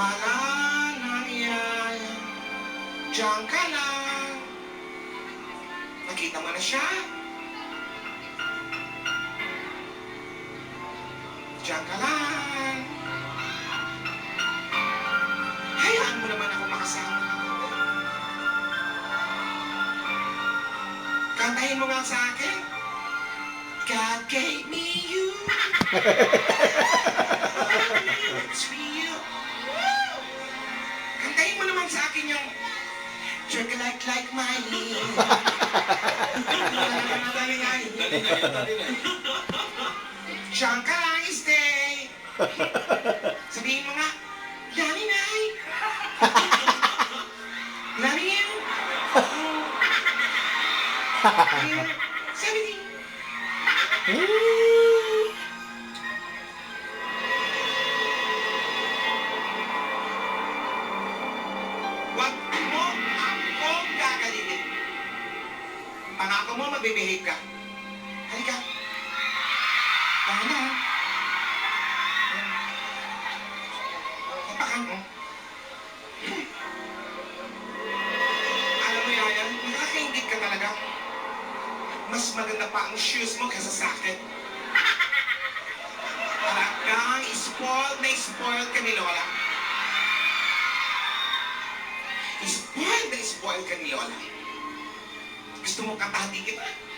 Wala nang iyan. Diyan ka lang. Nakita mo na siya? Diyan ka lang. Hayaan mo naman ako makasama. Kantahin mo nga sa akin. God gave me you. It's real. Woo! Naman sa akin yung Jerk like like my Dali na yun, dali na. Diyan ka lang stay. Sabihin mo nga, Lani Nay. Lani yan. Sabi ni, Magbibihave ka. Halika. Tahan na. Tapakan mo. Alam mo, Yaya, nakakaingit ka talaga. Mas maganda pa ang shoes mo kaysa sa akin. Talagang spoiled na spoiled ka ni Lola. Spoiled na spoiled ka ni Lola. Gusto mo katati kita?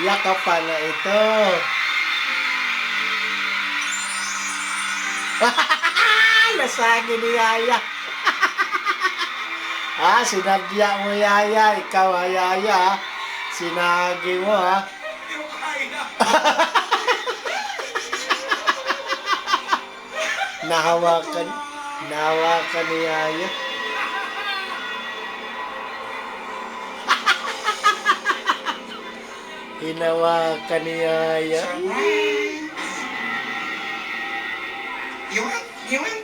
Yakapan na ito. Nasagi ni Yaya. ah, sinadya mo Yaya. Ikaw ha, Yaya. Sinagi mo ha. Kaya. Nahawakan. Nahawakan ni Yaya. Hinawakan ni Yaya. Surprise. You want? You want?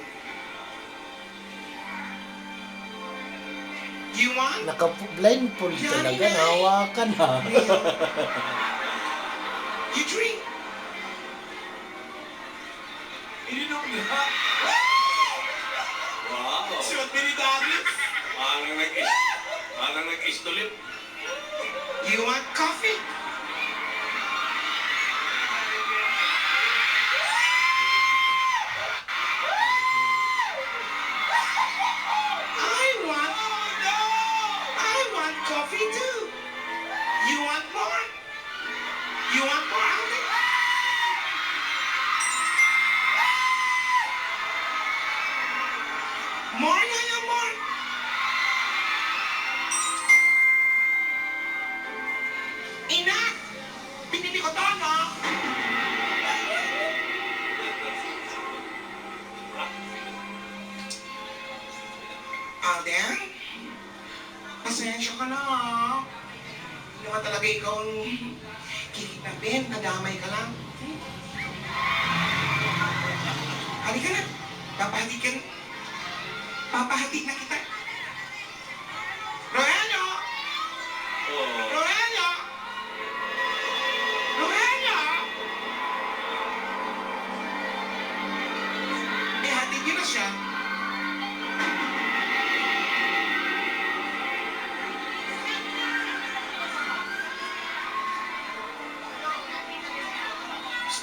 You want? Naka-blindfold talaga. Nahawakan ha. You drink. Ininom na. Wow. Suot ni Daddy. Parang nag-is. Parang nag-is tulit. You want coffee? Alden? Pasensya ka na, ha? Hindi naman talaga ikaw ang kikitapin, nadamay ka lang. Hmm? Halika na. Papahati ka na kita.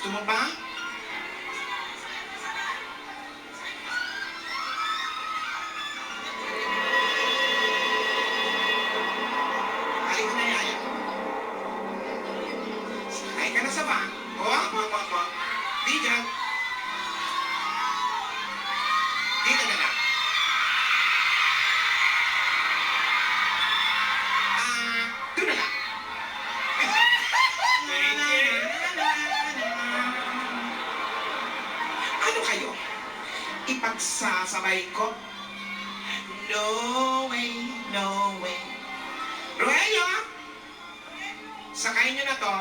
Gusto mo ba? Pagsasabay ko. No way, no way. Roelio, sakayin nyo na to.